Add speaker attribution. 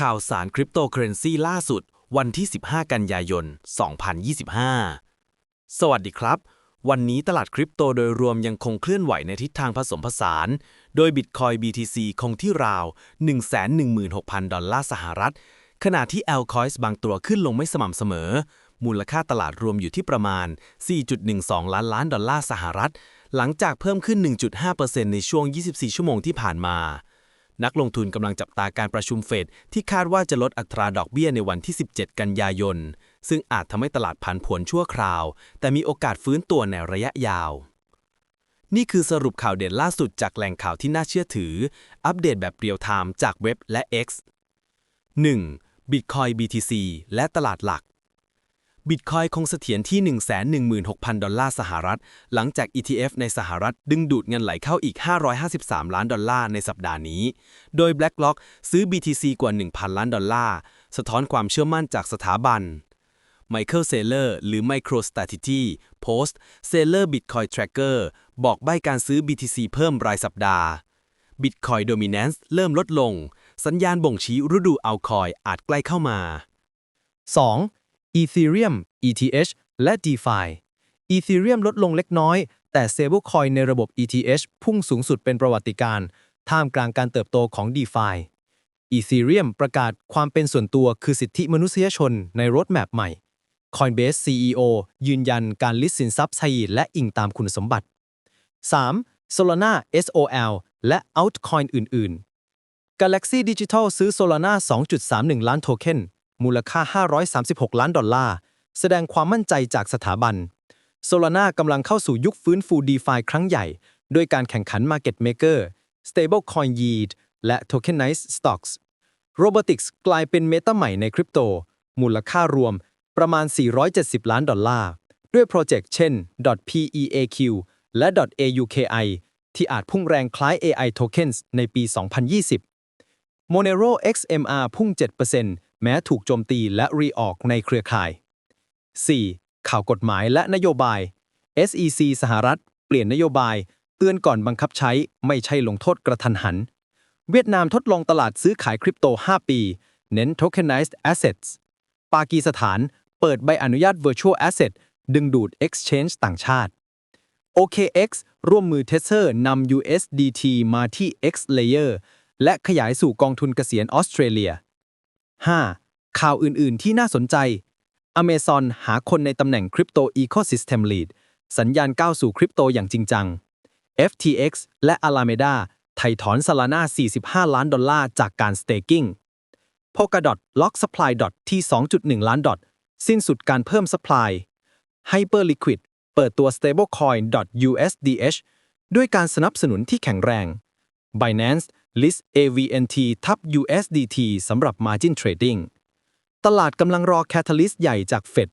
Speaker 1: ข่าวสารคริปโตเคอเรนซีล่าสุด วันที่ 15 กันยายน 2025 สวัสดีครับ วันนี้ตลาดคริปโตโดยรวมยังคงเคลื่อนไหวในทิศทางผสมผสาน โดย Bitcoin BTC คงที่ราว 116,000 ดอลลาร์สหรัฐ ขณะที่ Altcoins บางตัวขึ้นลงไม่สม่ำเสมอ มูลค่าตลาดรวมอยู่ที่ประมาณ 4.12 ล้านล้านดอลลาร์สหรัฐ หลังจากเพิ่มขึ้น 1.5%ในช่วง 24 ชั่วโมงที่ผ่านมา นักลงทุนกำลังจับตาการประชุมเฟดที่คาดว่าจะลดอัตราดอกเบี้ยในวันที่ 17 กันยายน ซึ่งอาจทำให้ตลาดผันผวนชั่วคราว แต่มีโอกาสฟื้นตัวในระยะยาว นี่คือสรุปข่าวเด่นล่าสุดจากแหล่งข่าวที่น่าเชื่อถือ อัปเดตแบบเรียลไทม์จากเว็บและ X 1. Bitcoin BTC และตลาดหลัก Bitcoin คงเสถียรที่ 116,000 ดอลลาร์สหรัฐ หลังจาก ETF ในสหรัฐดึงดูดเงินไหลเข้าอีก 553 ล้านดอลลาร์ในสัปดาห์นี้ โดย BlackRock ซื้อ BTC กว่า 1,000 ล้านดอลลาร์ สะท้อนความเชื่อมั่นจากสถาบัน Michael Saylor หรือ MicroStrategy โพสต์ Saylor Bitcoin Tracker บอกใบ้การซื้อ BTC เพิ่มรายสัปดาห์ Bitcoin Dominance เริ่มลดลง สัญญาณบ่งชี้ฤดูเอาคอยอาจใกล้เข้ามา
Speaker 2: 2. Ethereum ETH และ DeFi Ethereum ลดลงเล็กน้อย แต่ Stablecoin ในระบบ ETH พุ่งสูงสุดเป็นประวัติการณ์ท่ามกลางการเติบโตของ DeFi Ethereum ประกาศความเป็นส่วนตัวคือสิทธิมนุษยชนในรถแมพใหม่ Coinbase CEO ยืนยันการลิสสินทรัพย์ไซด์และอิงตามคุณสมบัติ 3. Solana SOL และ Altcoin อื่น ๆ Galaxy Digital ซื้อ Solana 2.31 ล้านโทเค็น มูลค่า 536 ล้านดอลลาร์ แสดงความมั่นใจจากสถาบัน Solana กำลังเข้าสู่ยุคฟื้นฟู DeFi ครั้งใหญ่ ด้วยการแข่งขัน Market Maker Stablecoin Yield และ Tokenized Stocks Robotics กลายเป็นเมตาใหม่ในคริปโต มูลค่ารวมประมาณ 470 ล้านดอลลาร์ ด้วยโปรเจกต์เช่น .peaq และ .auki ที่อาจพุ่งแรงคล้าย AI Tokens ในปี 2020 Monero XMR พุ่ง 7% แม้ถูกโจมตีและรีออกในเครือข่าย 4. ข่าวกฎหมายและนโยบาย SEC สหรัฐ เปลี่ยนนโยบาย เตือนก่อนบังคับใช้ไม่ใช่ลงโทษกระทันหัน เวียดนามทดลองตลาดซื้อขายคริปโต 5 ปี เน้น tokenized assets ปากีสถานเปิดใบอนุญาต virtual asset ดึงดูด exchange ต่างชาติ OKX ร่วมมือ Tether นำ USDT มาที่ X Layer และขยายสู่กองทุนเกษียณออสเตรเลีย 5. ข่าวอื่น ๆ ที่น่าสนใจ Amazon หาคนในตำแหน่ง Crypto Ecosystem Lead สัญญาณก้าวสู่คริปโตอย่างจริงจัง FTX และ Alameda ไถ่ถอน Solana 45 ล้านดอลลาร์จากการ staking Polkadot ล็อก supply dot ที่ 2.1 ล้านดอทสิ้นสุดการเพิ่ม supply Hyperliquid เปิดตัว stablecoin .USDH ด้วยการสนับสนุนที่แข็งแรง Binance list AVNT ทับ USDT สำหรับ margin trading ตลาดกำลังรอ catalyst ใหญ่จาก f ฟด